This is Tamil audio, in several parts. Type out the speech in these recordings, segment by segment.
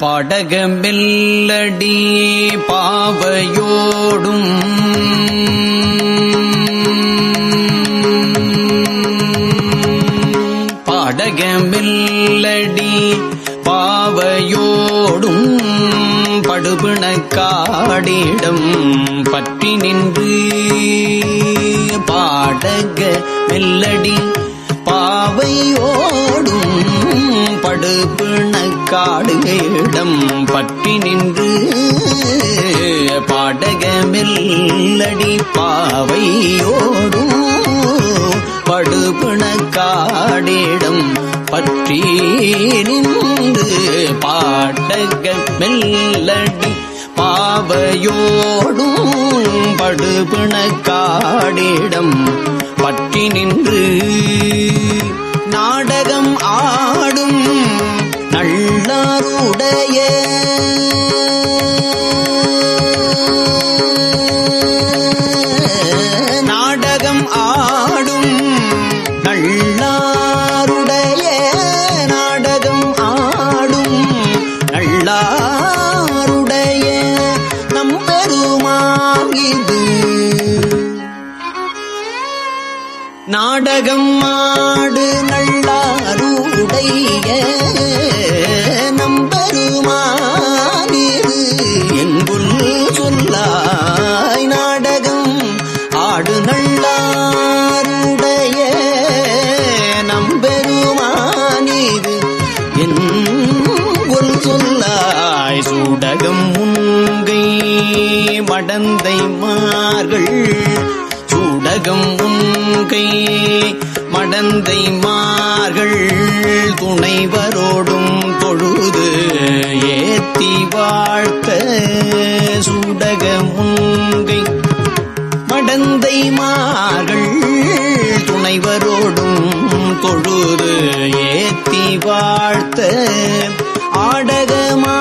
படகமெல்லடி பாவையோடும். படகமெல்லடி பாவையோடும். படுபிணக்காடிடம் பற்றி நின்று பாடக மெல்லடி காடு பிணக்காடு இடம் பற்றி நின்று பாடகமில்லடி பாவையோடும் படுபிணக்காடிடம் பற்றி நின்று பாடகமில்லடி பாவையோடும் படுபிணக்காடிடம் பற்றி நின்று. நாடகம் ஆடும் நல்லாருடைய நாடகம் ஆடும் நல்லாருடைய நாடகம் ஆடும் நல்லாருடைய நம் பெருமான் இது. நாடகம் ஆ துணைவரோடும் பொழுது ஏத்தி வாழ்த்த சூடக முங்கை மடந்தை மார்கள் துணைவரோடும் தொழுது ஏத்தி வாழ்த்த ஆடகமா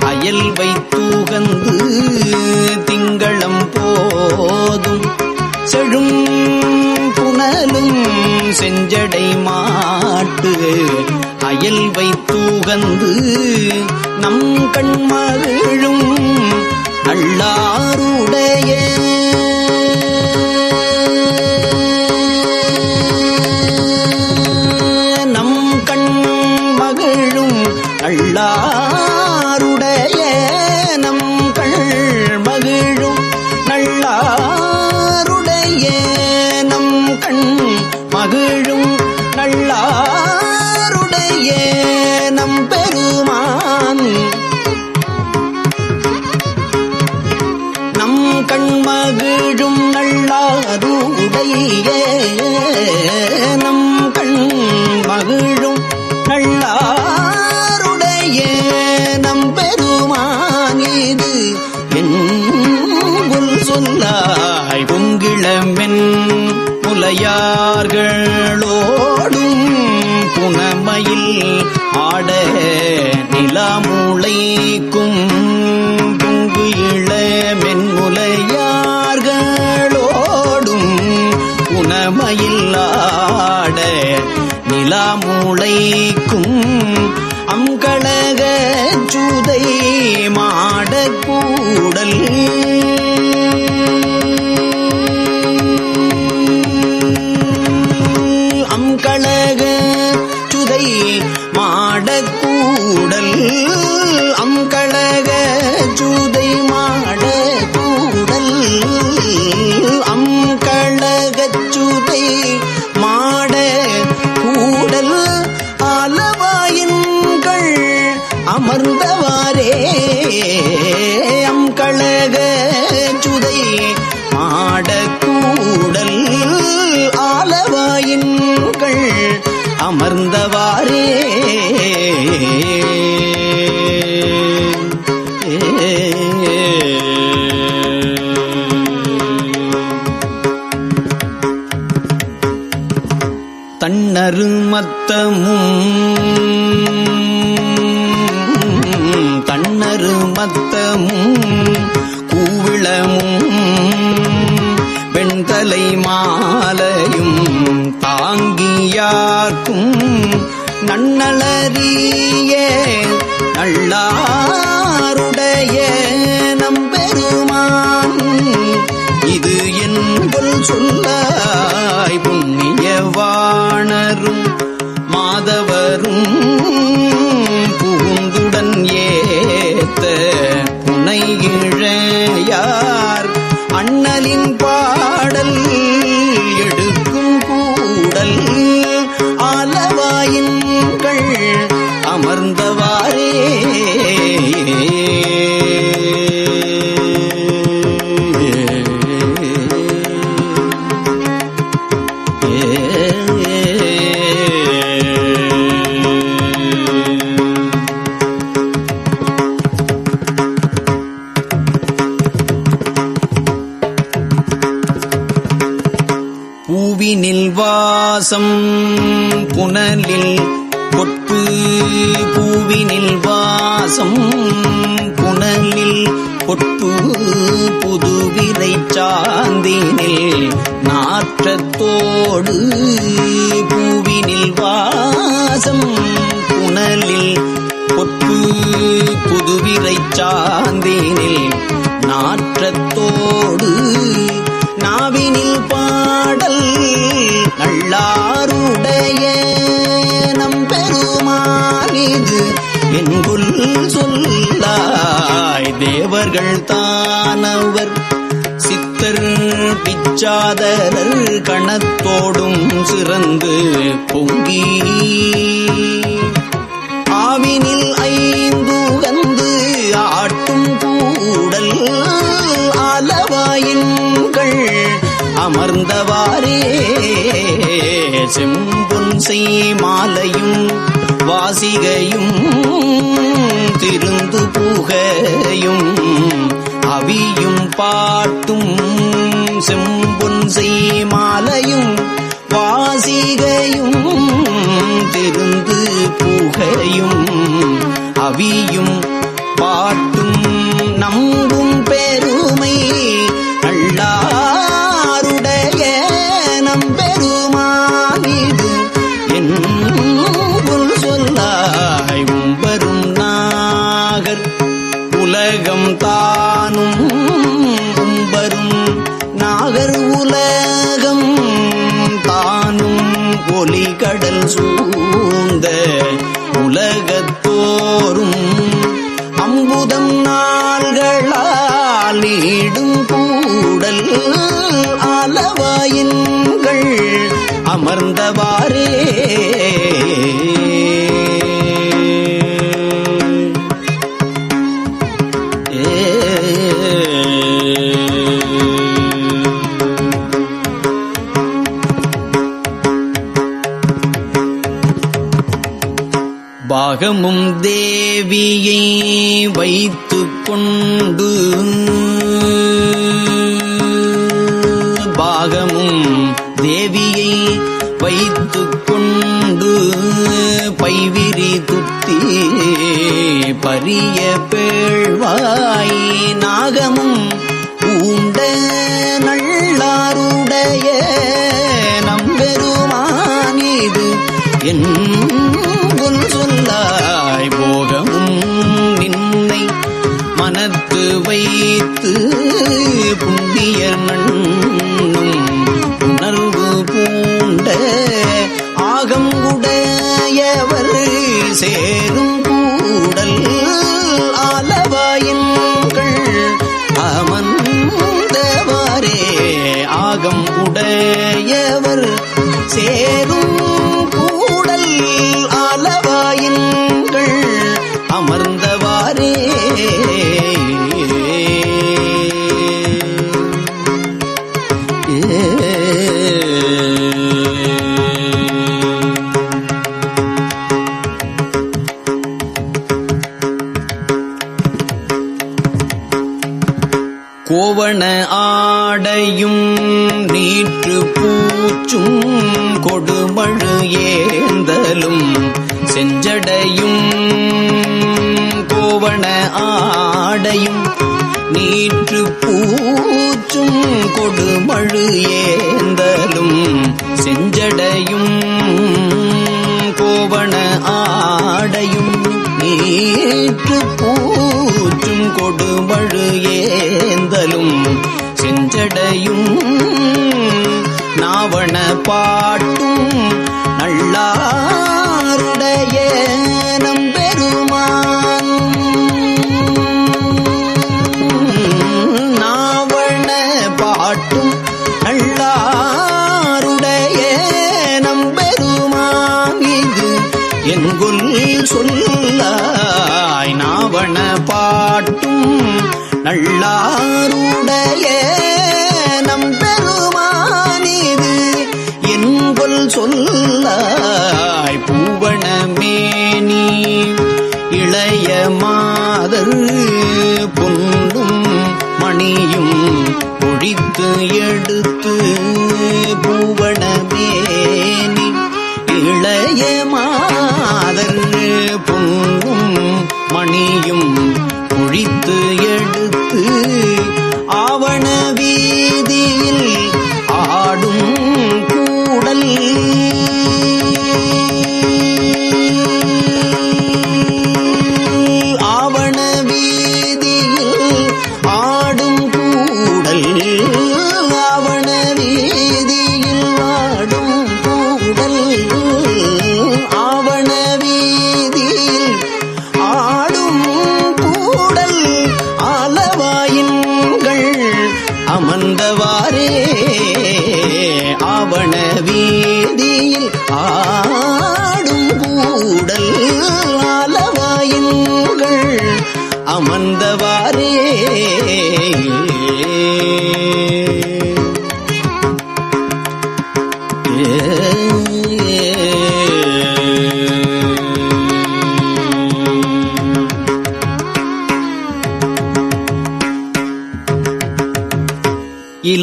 அயல் வைத்தூகந்து திங்களம் போதும் செழும் புனலும் செஞ்சடை மாட்டு. அயல் வைத்தூகந்து நம் கண்மழும் நல்லாருடைய அம் கழக சுதை மாடக்கூடல் ஆலவாயின்கள் அமர்ந்தவாரே தன்னரு மாலை மாலையும் தாங்கியார்க்கும் நன்னலறிய நல்லாருடைய நம்பெருமான். இது என்பல் சொல்லாய் புண்ணிய நாற்றத்தோடு பூவினில் வாசம் புனலில் பொட்டு புதுவிரை சாந்தினில் நாற்றத்தோடு நாவினில் பாடல் நல்லாருடைய நம் பெருமானிது என்குள் சொல்லாய் தேவர்கள் தானவர் பிச்சாதரர் கணத்தோடும் சிறந்து பொங்கி. ஆவினில் ஐந்து வந்து ஆட்டும் கூடல் ஆலவாயின்கள் அமர்ந்தவாறே. செம்பொன் செய் மாலையும் வாசிகையும் திருந்து பூகையும் அவியும் பாட்டும் செம்பொன் செய்மாலையும் வாசிகையும் திருந்து புகையும் அவியும் பாட்டும் நம்பும் பாகமும் தேவியை வைத்து கொண்டு பைத்து கொண்டு பைவிரி துத்தி பரிய பேழ்வாய் நாகமும் பூண்ட நல்லாருடைய நம்பெருமானீது. என் சொல்லாய் போகமும் நின்னை மனத்து வைத்து கொடுமழு ஏந்தலும் செஞ்சடையும். கோவண ஆடையும் நீற்று பூற்றும் கொடுமழு ஏந்தலும் செஞ்சடையும். நாவண பாட்டும் நல்லாருடைய நல்லாருடைய நம்பெருமானிது என்கொல் சொல்லாய் பூவணமேனி இளைய மாதர் பொன்னும் மணியும் ஒழித்து எடுத்து பூவணமேனி இளைய மாதர் பொன்னும் மணியும் குழித்து எடுத்து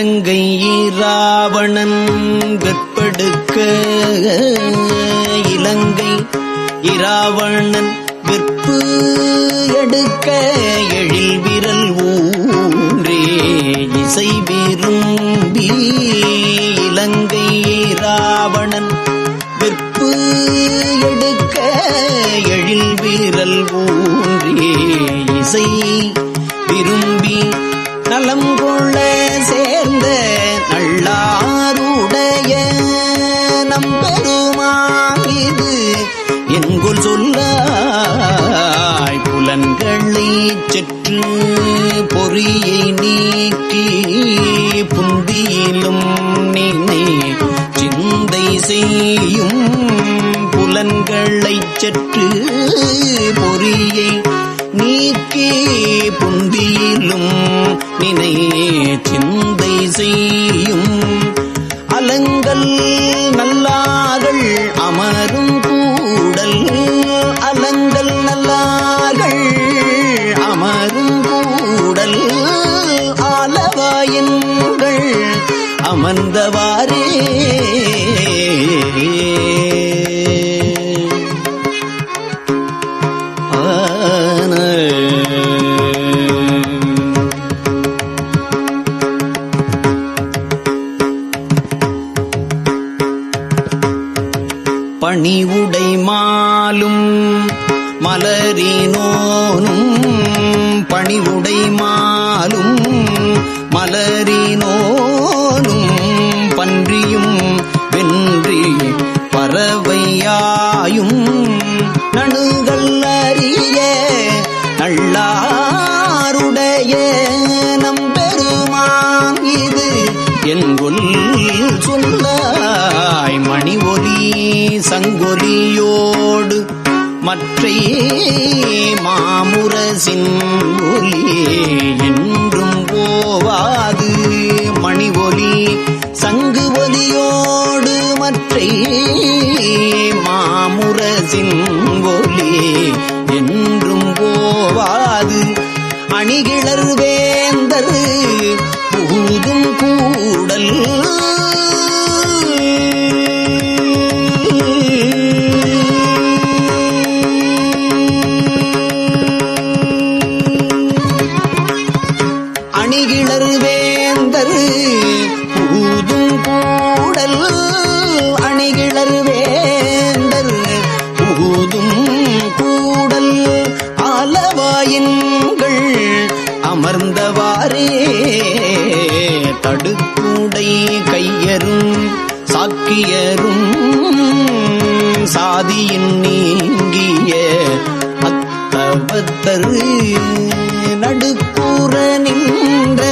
இலங்கை இராவணன் விற்படுக்க. இலங்கை இராவணன் விற்பு எடுக்க. எழில் விரல் ஊன்றே இசை விரும்பி. இலங்கை இராவணன் விற்பு எடுக்க. எழில் விரல் ஊன்றே இசை சற்று பொறியை நீக்கி புந்தியிலும் நினை சிந்தை செய்யும். அலங்கல் நல்லார்கள் அமரும் கூடல். அலங்கல் நல்லார்கள் அமரும் கூடல். ஆலவாயின்கள் அமர்ந்தவாறு பறவையாயும் வென்றி பறவையாயும். நணுங்கள் அறிய நல்லாருடைய நம்பெருமான் இது. என்கொல் சொல்லாய் மணி ஒலி சங்கொலியோடு மற்றை மாமுரசின் ஒலி என்றும் போவா என்றும் போவாது. அணிகிளர் வேந்தர் புகுதும் கூடல் ஆதியின் நீங்கிய அத்தவத்தரு நடுக்கூற நின்ற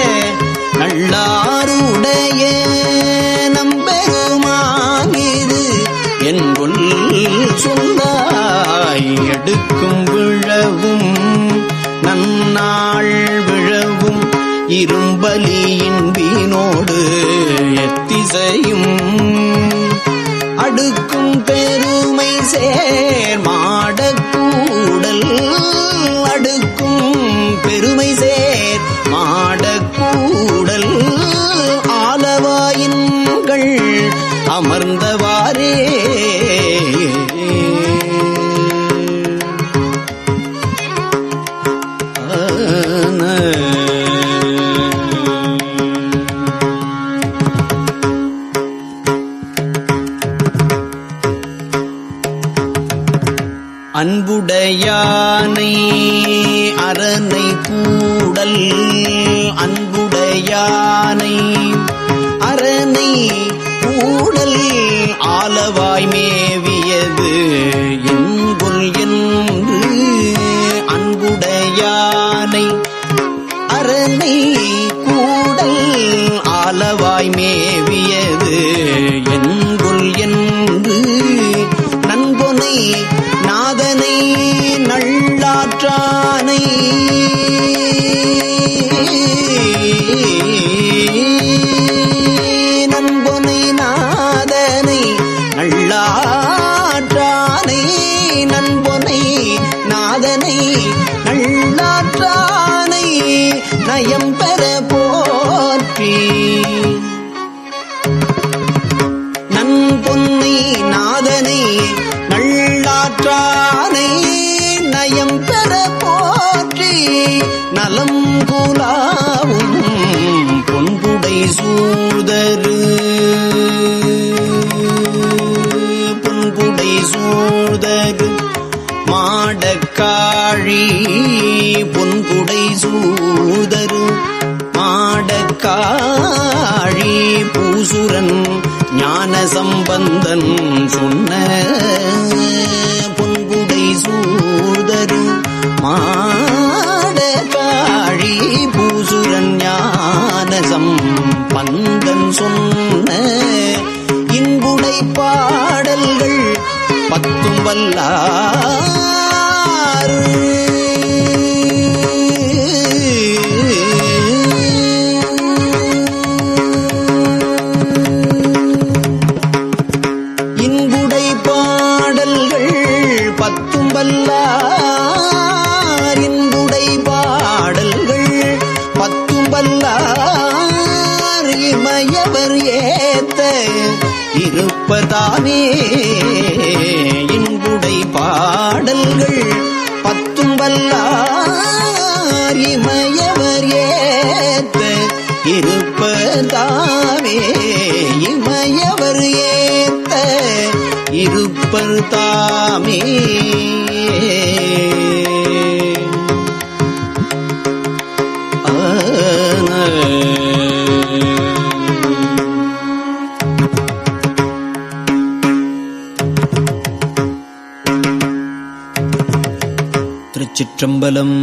நல்லாருடைய நம்பெருமாங்கிது என்கொல் சொல்லாய் எடுக்கும் விழவும் நன்னாள் விழவும் இரும்பலியின் வீணோடு எத்திசையும் சேர் மாடக்கூடல் அடுக்கும் பெருமை சேர் மாட சூதரு பொன்புடை சூதரு மாடக்காழி பொன்புடை சூதரு மாடக்காழி பூசுரன் ஞான சம்பந்தன் சொன்ன சொன்ன இன்புடை பாடல்கள் பத்தும் வல்லார். இருப்பதானே இன்புடை பாடல்கள் பத்தும் வல்லார் இமயவர் ஏத்த இருப்பதாமே இமயவர் ஏத்த இருப்பதாமே திருச்சிற்றம்பலம்